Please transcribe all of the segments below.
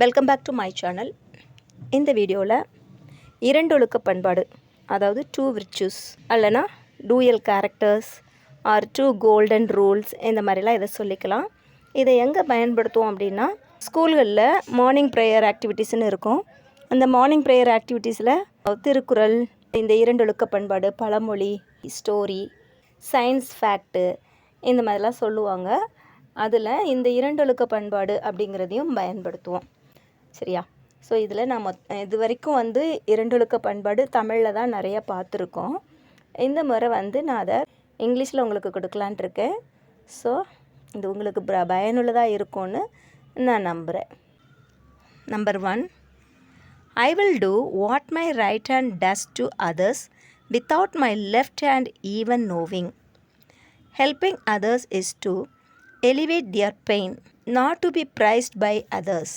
Welcome back to my channel இந்த வீடியோவில் இரண்டொழுக்க பண்பாடு அதாவது two virtues அல்லனா dual characters or two golden rules இந்த மாதிரிலாம் இதை சொல்லிக்கலாம். இதை எங்கே பயன்படுத்துவோம் அப்படின்னா ஸ்கூல்களில் மார்னிங் ப்ரேயர் ஆக்டிவிட்டீஸ்னு இருக்கும். அந்த மார்னிங் ப்ரேயர் ஆக்டிவிட்டீஸில் திருக்குறள் இந்த இரண்டொழுக்க பண்பாடு பழமொழி ஸ்டோரி சயின்ஸ் ஃபேக்ட்டு இந்த மாதிரிலாம் சொல்லுவாங்க. அதில் இந்த இரண்டொழுக்க பண்பாடு அப்படிங்கிறதையும் பயன்படுத்துவோம். சரியா? ஸோ இதில் நான் மொத் இது வரைக்கும் வந்து இரண்டொழுக்க பண்பாடு தமிழில் தான் நிறைய பார்த்துருக்கோம். இந்த முறை வந்து நான் அதை இங்கிலீஷில் உங்களுக்கு கொடுக்கலான்ட்டு இருக்கேன். ஸோ இது உங்களுக்கு ப பயனுள்ளதாக இருக்கும்னு நான் நம்புகிறேன் number one I will do what my right hand does to others without my left hand even knowing helping others is to elevate their pain not to be praised by others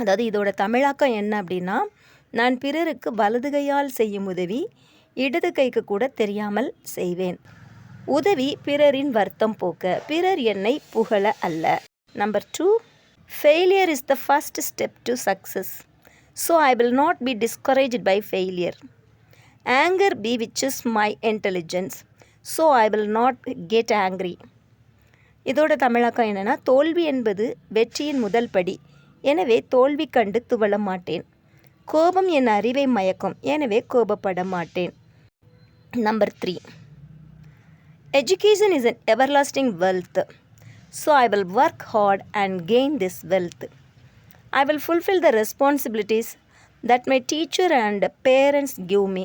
அதாவது இதோட தமிழாக்கம் என்ன அப்படின்னா நான் பிறருக்கு வலது கையால் செய்யும் உதவி இடது கைக்கு கூட தெரியாமல் செய்வேன். உதவி பிறரின் வருத்தம் போக்க. பிறர் என்னை புகழ அல்ல. Number two failure is the first step to success so I will not be discourage by failure anger be which is my intelligence so I will not get angry இதோட தமிழாக்கம் என்னென்னா தோல்வி என்பது வெற்றியின் முதல் படி. எனவே தோல்வி கண்டு துவள மாட்டேன் கோபம் என் அறிவை மயக்கும் எனவே கோபப்பட மாட்டேன் number three education is an everlasting wealth so I will work hard and gain this wealth I will fulfil the responsibilities that my teacher and parents give me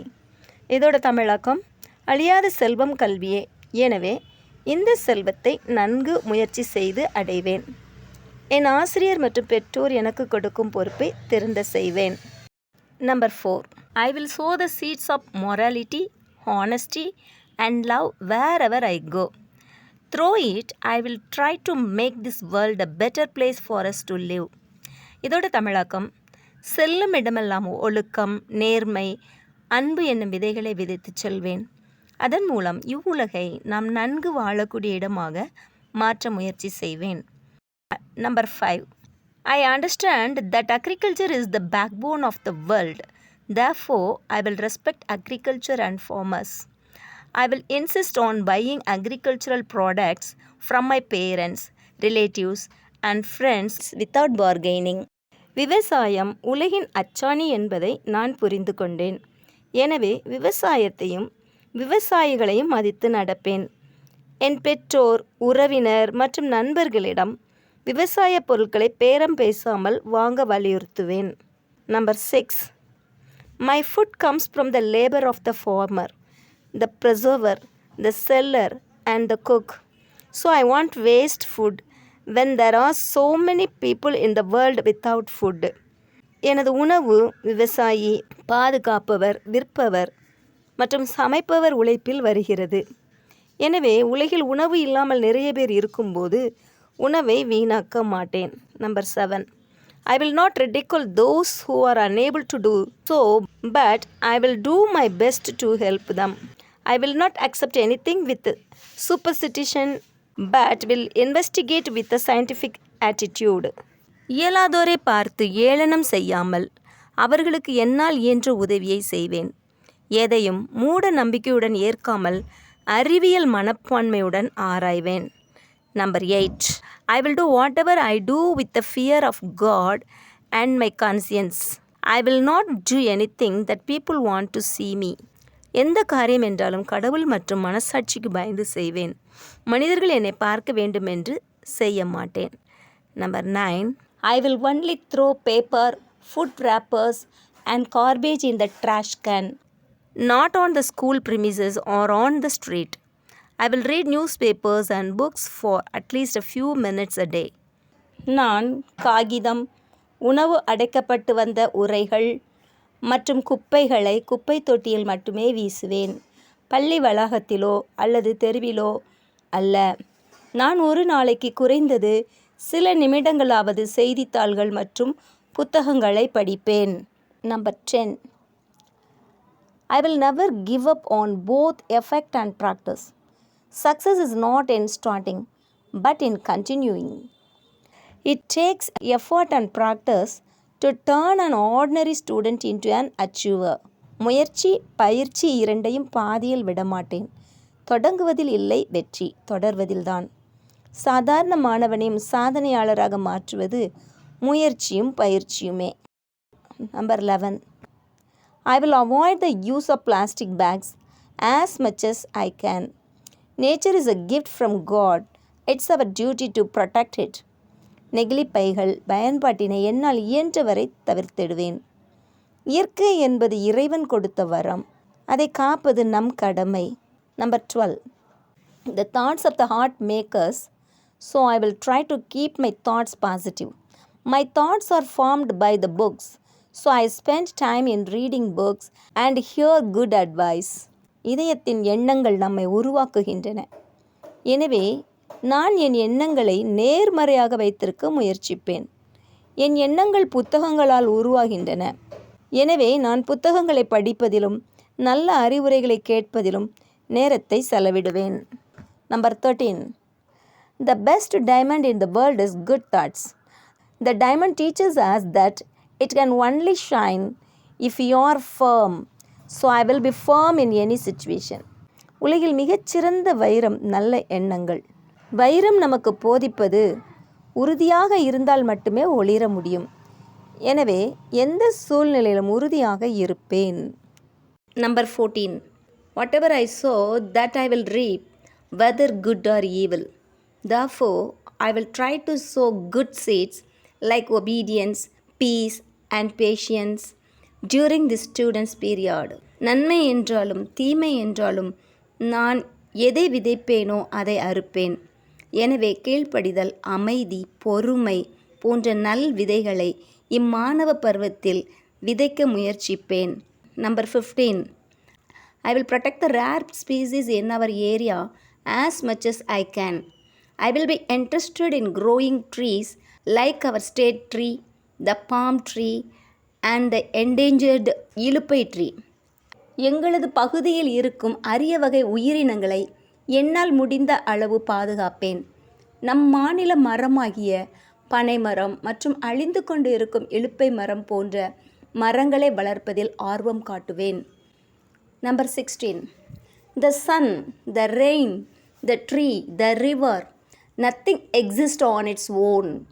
இதோட தமிழாக்கம் அழியாத செல்வம் கல்வியே எனவே இந்த செல்வத்தை நன்கு முயற்சி செய்து அடைவேன் என் ஆசிரியர் மற்றும் பெற்றோர் எனக்கு கொடுக்கும் பொறுப்பை திருந்த செய்வேன். Number four I will sow the seeds of morality honesty and love wherever I go through it I will try to make this world a better place for us to live இதோட தமிழாக்கம். செல்லும் இடமெல்லாம் ஒழுக்கம் நேர்மை அன்பு என்னும் விதைகளை விதைத்து செல்வேன். அதன் மூலம் இவ்வுலகை நாம் நன்கு வாழக்கூடிய இடமாக மாற்ற முயற்சி செய்வேன். Number five I understand that agriculture is the backbone of the world the therefore I will respect agriculture and farmers I will insist on buying agricultural products from my parents relatives and friends without bargaining விவசாயம் உலகின் அச்சாணி என்பதை நான் புரிந்து கொண்டேன். எனவே விவசாயத்தையும் விவசாயிகளையும் மதித்து நடப்பேன். என் பெற்றோர் உறவினர் மற்றும் நண்பர்களிடம் விவசாய பொருட்களை பேரம் பேசாமல் வாங்க வலியுறுத்துவேன். Number six my food comes from the labour of the farmer the preserver the seller and the cook so I won't waste food when there are so many people in the world without food எனது உணவு விவசாயி பாதுகாப்பவர் விற்பவர் மற்றும் சமைப்பவர் உழைப்பில் வருகிறது. எனவே உலகில் உணவு இல்லாமல் நிறைய பேர் இருக்கும்போது உணவை வீணாக்க மாட்டேன். Number seven I will not ridicule those who are unable to do so but I will do my best to help them I will not accept anything with superstition but will investigate with a scientific attitude இயலாதோரை பார்த்து ஏளனம் செய்யாமல் அவர்களுக்கு என்னால் இயன்ற உதவியை செய்வேன். எதையும் மூட நம்பிக்கையுடன் ஏற்காமல் அறிவியல் மனப்பான்மையுடன் ஆராய்வேன். Number eight I will do whatever I do with the fear of God and my conscience I will not do anything that people want to see me எந்த காரியம் என்றாலும் கடவுள் மற்றும் மனசாட்சிக்கு பயந்து செய்வேன். மனிதர்கள் என்னை பார்க்க வேண்டும் என்று செய்ய மாட்டேன். Number nine I will only throw paper food wrappers and garbage in the trash can not on the school premises or on the street I will read newspapers and books for at least a few minutes a day நான் காகிதம் உணவு அடைக்கப்பட்டு வந்த உரைகள் மற்றும் குப்பைகளை குப்பை தொட்டியில் மட்டுமே வீசுவேன். பள்ளி வளாகத்திலோ அல்லது தெருவிலோ அல்ல. நான் ஒரு நாளைக்கு குறைந்தது சில நிமிடங்களாவது செய்தித்தாள்கள் மற்றும் புத்தகங்களை படிப்பேன். Number ten I will never give up on both effect and practice success is not in starting but in continuing It takes effort and practice to turn an ordinary student into an achiever. முயற்சி பயிற்சி இரண்டையும் பாதியில் விடமாட்டேன். தொடங்குவதில் இல்லை வெற்றி தொடர்வதில்தான் சாதாரண மாணவனையும் சாதனையாளராக மாற்றுவது முயற்சியும் பயிற்சியுமே. Number eleven I will avoid the use of plastic bags as much as I can nature is a gift from God it's our duty to protect it நெகிழிப் பைகள் பயன்பாட்டினை என்னால் இயன்றவரை தவிர்த்திடுவேன். இயற்கை என்பது இறைவன் கொடுத்த வரம். அதை காப்பது நம் கடமை. Number twelve the thoughts of the heart makers so I will try to keep my thoughts positive my thoughts are formed by the books so I spend time in reading books and hear good advice இதயத்தின் எண்ணங்கள் நம்மை உருவாக்குகின்றன. எனவே நான் என் எண்ணங்களை நேர்மறையாக வைத்திருக்க முயற்சிப்பேன். என் எண்ணங்கள் புத்தகங்களால் உருவாகின்றன. எனவே நான் புத்தகங்களை படிப்பதிலும் நல்ல அறிவுரைகளை கேட்பதிலும் நேரத்தை செலவிடுவேன். Number thirteen the best diamond in the world is good thoughts the diamond teaches us that it can only shine if you are firm so I will be firm in any situation உலகில் மிகச்சிறந்த வைரம் நல்ல எண்ணங்கள். வைரம் நமக்கு போதிப்பது உறுதியாக இருந்தால் மட்டுமே ஒளிர முடியும். எனவே எந்த சூழ்நிலையிலும் உறுதியாக இருப்பேன். Number fourteen whatever I sow that I will reap whether good or evil therefore I will try to sow good seeds like obedience peace and patience during the students period நன்மை என்றாலும் தீமை என்றாலும் நான் எதை விதைப்பேனோ அதை அறுப்பேன் எனவே கீழ்ப்படிதல் அமைதி பொறுமை போன்ற நல் விதைகளை இம்மாணவ பருவத்தில் விதைக்க முயற்சிப்பேன் number fifteen I will protect the rare species in our area as much as I can I will be interested in growing trees like our state tree the palm tree and the endangered iluppai tree எங்களது பகுதியில் இருக்கும் அரிய வகை உயிரினங்களை என்னால் முடிந்த அளவு பாதுகாப்பேன். நம் மாநில மரமாகிய பனைமரம் மற்றும் அழிந்து கொண்டு இருக்கும் இழுப்பை மரம் போன்ற மரங்களை வளர்ப்பதில் ஆர்வம் காட்டுவேன். Number sixteen the sun the rain the tree the river nothing exist on its own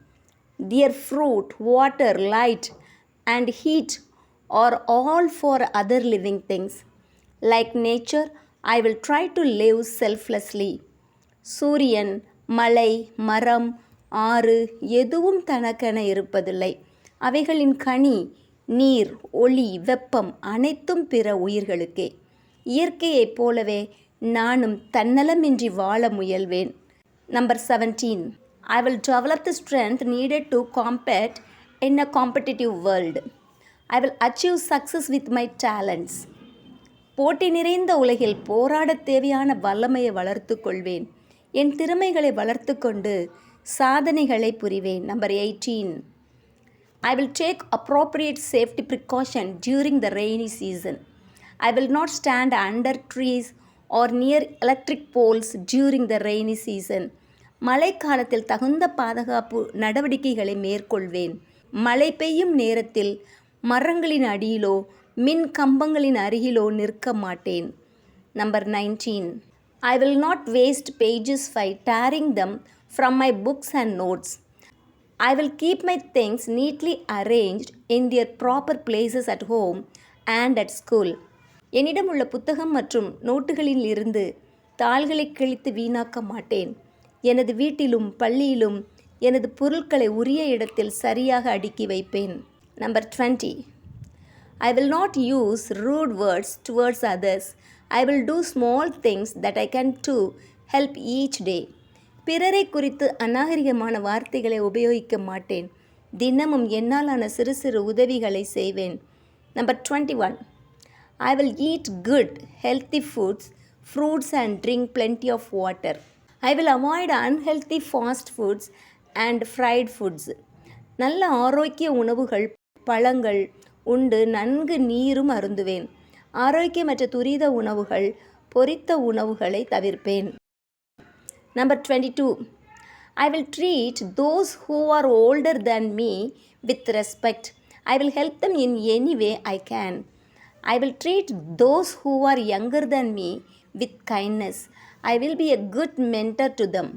their fruit water light and heat are all for other living things. Like nature, I will try to live selflessly. சூரியன் மலை மரம் ஆறு எதுவும் தனக்கென இருப்பதில்லை அவைகளின் கனி நீர் ஒளி வெப்பம் அனைத்தும் பிற உயிர்களுக்கே இயற்கையைப் போலவே நானும் தன்னலமின்றி வாழ முயல்வேன் number seventeen I will develop the strength needed to combat in a competitive world I will achieve success with my talents போட்டி நிறைந்த உலகில் போராடத் தேவையான வல்லமையை வளர்த்து கொள்வேன். என் திறமைகளை வளர்த்து கொண்டு சாதனைகளை புரிவேன். Number eighteen I will take appropriate safety precaution during the rainy season I will not stand under trees or near electric poles during the rainy season மழைக்காலத்தில் தகுந்த பாதுகாப்பு நடவடிக்கைகளை மேற்கொள்வேன். மழை பெய்யும் நேரத்தில் மரங்களின் அடியிலோ மின் கம்பங்களின் அருகிலோ நிற்க மாட்டேன். Number nineteen I will not waste pages by tearing them from my books and notes I will keep my things neatly arranged in their proper places at home and at school என்னிடம் உள்ள புத்தகம் மற்றும் நோட்டுகளில் இருந்து தாள்களை கிழித்து வீணாக்க மாட்டேன். எனது வீட்டிலும் பள்ளியிலும் எனது பொருட்களை உரிய இடத்தில் சரியாக அடுக்கி வைப்பேன். Number twenty I will not use rude words towards others I will do small things that I can to help each day பிறரை குறித்து அநாகரிகமான வார்த்தைகளை உபயோகிக்க மாட்டேன். தினமும் என்னாலான சிறு சிறு உதவிகளை செய்வேன். Number twenty one I will eat good healthy foods fruits and drink plenty of water I will avoid unhealthy fast foods and fried foods நல்ல ஆரோக்கிய உணவுகள் பழங்கள் உண்டு நன்கு நீரும் அருந்துவேன் ஆரோக்கியமற்ற துரித உணவுகள் பொரித்த உணவுகளை தவிர்ப்பேன் number twenty two I will treat those who are older than me with respect I will help them in any way I can I will treat those who are younger than me with kindness I will be a good mentor to them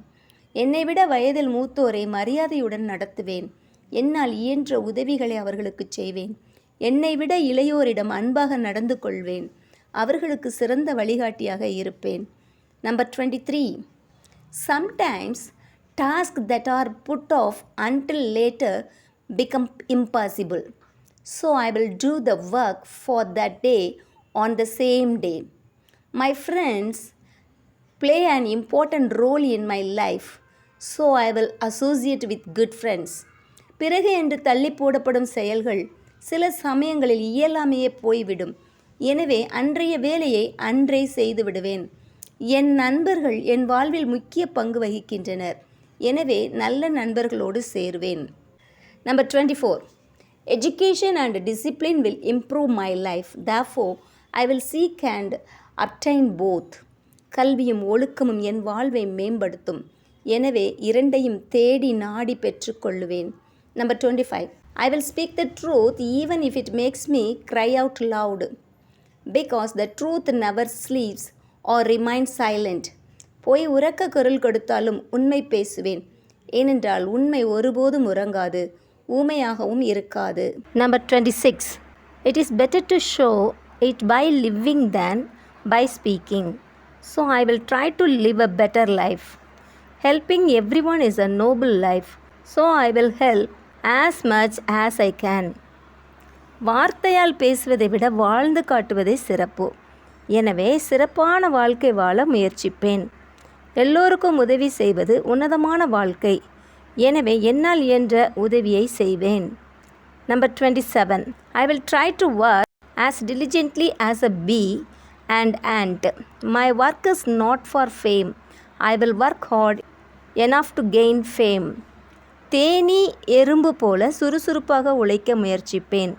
என்னை விட வயதில் மூத்தோரை மரியாதையுடன் நடத்துவேன். என்னால் இயன்ற உதவிகளை அவர்களுக்கு செய்வேன். என்னை விட இளையோரிடம் அன்பாக நடந்து கொள்வேன். அவர்களுக்கு சிறந்த வழிகாட்டியாக இருப்பேன். Number twenty three sometimes task that are put off until later become impossible so I will do the work for that day on the same day my friends play an important role in my life, so I will associate with good friends பிறகு என்று தள்ளி போடப்படும் செயல்கள் சில சமயங்களில் இயலாமையே போய்விடும். எனவே அன்றைய வேலையை அன்றே செய்து விடுவேன். என் நண்பர்கள் என் வாழ்வில் முக்கிய பங்கு வகிக்கின்றனர். எனவே நல்ல நண்பர்களோடு சேருவேன். Number twenty four education and discipline will improve my life therefore I will seek and obtain both கல்வியும் ஒழுக்கமும் என் வாழ்வை மேம்படுத்தும். எனவே இரண்டையும் தேடி நாடி பெற்றுக்கொள்ளுவேன். Number twenty five I will speak the truth even if it makes me cry out loud because the truth never sleeps or remain silent போய் உறக்க குரல் கொடுத்தாலும் உண்மை பேசுவேன். ஏனென்றால் உண்மை ஒருபோதும் உறங்காது ஊமையாகவும் இருக்காது. Number twenty six it is better to show it by living than by speaking so I will try to live a better life helping everyone is a noble life so I will help as much as I can வார்த்தையால் பேசுவதை விட வாழ்ந்து காட்டுவதே சிறப்பு. எனவே சிறப்பான வாழ்க்கை வாழ முயற்சிப்பேன். எல்லோருக்கும் உதவி செய்வது உன்னதமான வாழ்க்கை. எனவே என்னால் இயன்ற உதவியை செய்வேன். Number twenty seven I will try to work as diligently as a bee and ant. My work is not for fame I will work hard enough to gain fame தேனீ எறும்பு போல சுறுசுறுப்பாக உழைக்க முயற்சிப்பேன்.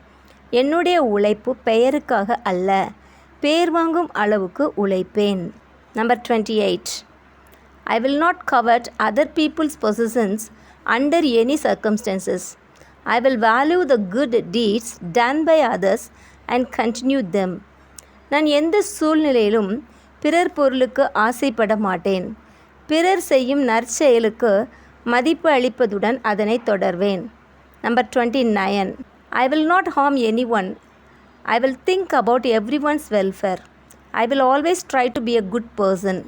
என்னுடைய உழைப்பு பெயருக்காக அல்ல பேர் வாங்கும் அளவுக்கு உழைப்பேன். Number twenty eight I will not covet other people's positions under any circumstances I will value the good deeds done by others and continue them நான் எந்த சூழ்நிலையிலும் பிறர் பொருளுக்கு ஆசைப்பட மாட்டேன். பிறர் செய்யும் நற்செயலுக்கு மதிப்பு அளிப்பதுடன் அதனை தொடர்வேன். Number twenty nine I will not harm anyone I will think about everyone's welfare I will always try to be a good person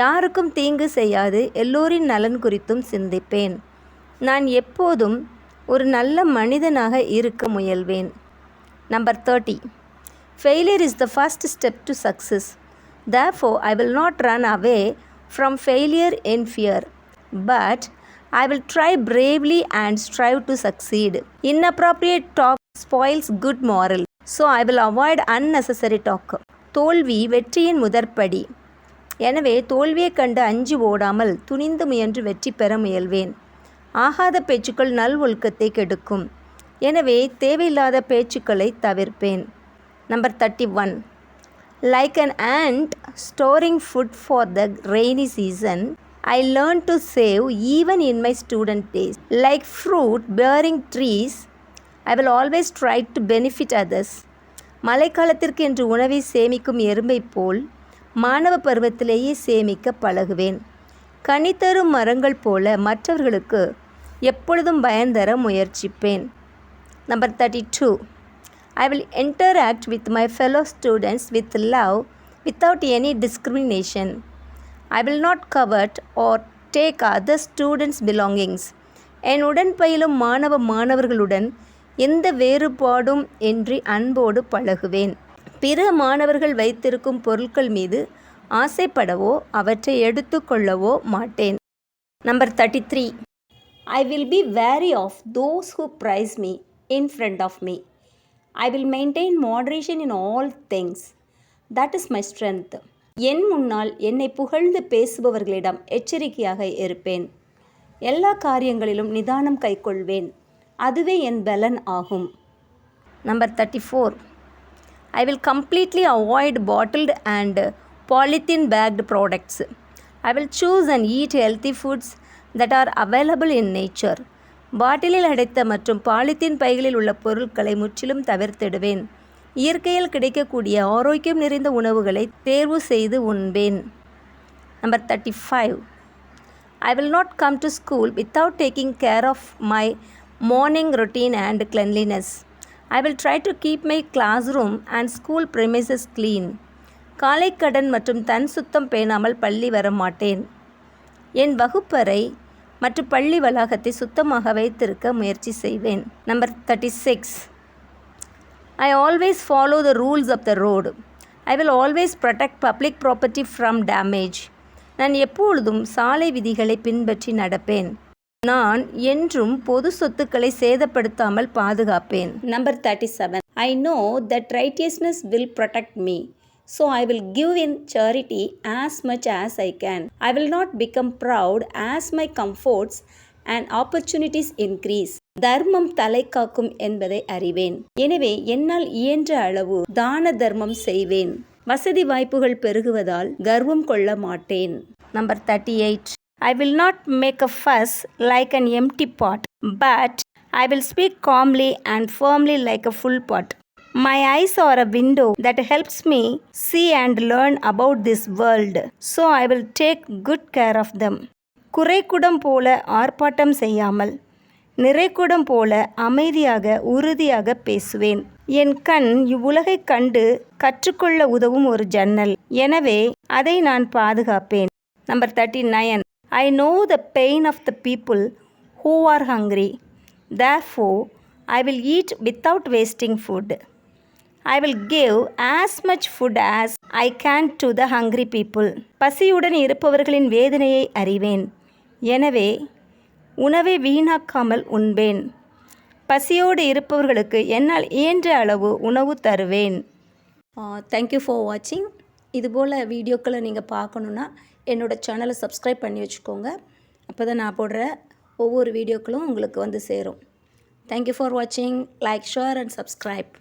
யாருக்கும் தீங்கு செய்யாது எல்லோரின் நலன் குறித்தும் சிந்திப்பேன். நான் எப்போதும் ஒரு நல்ல மனிதனாக இருக்க முயல்வேன். Number thirty failure is the first step to success therefore I will not run away from failure in fear but I will try bravely and strive to succeed inappropriate talk spoils good moral. So I will avoid unnecessary talk தோல்வி வெற்றியின் முதற்படி. எனவே தோல்வியைக் கண்டு அஞ்சு ஓடாமல் துணிந்து முயன்று வெற்றி பெற முயல்வேன். ஆகாத பேச்சுக்கள் நல் ஒழுக்கத்தை கெடுக்கும். எனவே தேவையில்லாத பேச்சுக்களை தவிர்ப்பேன். Number thirty one like an ant storing food for the rainy season I learn to save even in my student days like fruit bearing trees I will always try to benefit others மழைக்காலத்திற்கு என்று உணவை சேமிக்கும் எறும்பை போல் மாணவ பருவத்திலேயே சேமிக்க பழகுவேன். கனித்தரும் மரங்கள் போல மற்றவர்களுக்கு எப்பொழுதும் பயன் தர முயற்சிப்பேன். Number thirty two I will interact with my fellow students with love without any discrimination. I will not covet or take other students' belongings. என் உடன் பயிலும் மாணவ மாணவர்களுடன் எந்த வேறுபாடும் இன்றி அன்போடு பழகுவேன் பிற மாணவர்கள் வைத்திருக்கும் பொருட்கள் மீது ஆசைப்படவோ அவற்றை எடுத்துக்கொள்ளவோ மாட்டேன் number thirty three I will be wary of those who praise me in front of me I will maintain moderation in all things that is my strength என் முன்னால் என்னை புகழ்ந்து பேசுபவர்களிடம் எச்சரிக்கையாக இருப்பேன். எல்லா காரியங்களிலும் நிதானம் கைக்கொள்வேன். அதுவே என் பலன் ஆகும். Number thirty four I will completely avoid bottled and polythene packed products I will choose and eat healthy foods that are available in nature பாட்டிலில் அடைத்த மற்றும் பாலித்தீன் பைகளில் உள்ள பொருட்களை முற்றிலும் தவிர்த்திடுவேன். இயற்கையில் கிடைக்கக்கூடிய ஆரோக்கியம் நிறைந்த உணவுகளை தேர்வு செய்து உண்பேன். Number thirty five I will not come to school without taking care of my morning routine and cleanliness I will try to keep my classroom and school premises clean காலை கடன் மற்றும் தன் சுத்தம் பேணாமல் பள்ளி வர மாட்டேன். என் வகுப்பறை மற்றும் பள்ளி வளாகத்தை சுத்தமாக வைத்திருக்க முயற்சி செய்வேன். Number thirty six I always follow the rules of the road I will always protect public property from damage நான் எப்பொழுதும் சாலை விதிகளை பின்பற்றி நடப்பேன். நான் என்றும் பொது சொத்துக்களை சேதப்படுத்தாமல் பாதுகாப்பேன். Number thirty seven I know that righteousness will protect me so I will give in charity as much as I can I will not become proud as my comforts and opportunities increase தர்மம் தலை காக்கும் என்பதை அறிவேன். எனவே என்னால் இயன்ற அளவு தான தர்மம் செய்வேன். வசதி வாய்ப்புகள் பெருகுவதால் கர்வம் கொள்ள மாட்டேன். Number thirty eight I will not make a fuss like an empty pot but I will speak calmly and firmly like a full pot My eyes are a window that helps me see and learn about this world, so I will take good care of them. குறைக்குடம் போல ஆர்ப்பாட்டம் செய்யாமல் நிறைக்குடம் போல அமைதியாக உறுதியாக பேசுவேன். என் கண் இவ்வுலகைக் கண்டு கற்றுக்கொள்ள உதவும் ஒரு ஜன்னல். எனவே அதை நான் பாதுகாப்பேன். Number thirty nine I know the pain of the people who are hungry therefore I will eat without wasting food I will give as much food as I can to the hungry people பசியுடன் இருப்பவர்களின் வேதனையை அறிவேன். எனவே உணவை வீணாக்காமல் உண்பேன். பசியோடு இருப்பவர்களுக்கு என்னால் இயன்ற அளவு உணவு தருவேன். தேங்க்யூ ஃபார் வாட்சிங் இதுபோல் வீடியோக்களை நீங்கள் பார்க்கணுன்னா என்னோடய சேனலை சப்ஸ்கிரைப் பண்ணி வச்சுக்கோங்க. அப்போ தான் நான் போடுற ஒவ்வொரு வீடியோக்களும் உங்களுக்கு வந்து சேரும். தேங்க்யூ ஃபார் வாட்சிங் லைக் ஷேர் அண்ட் சப்ஸ்கிரைப்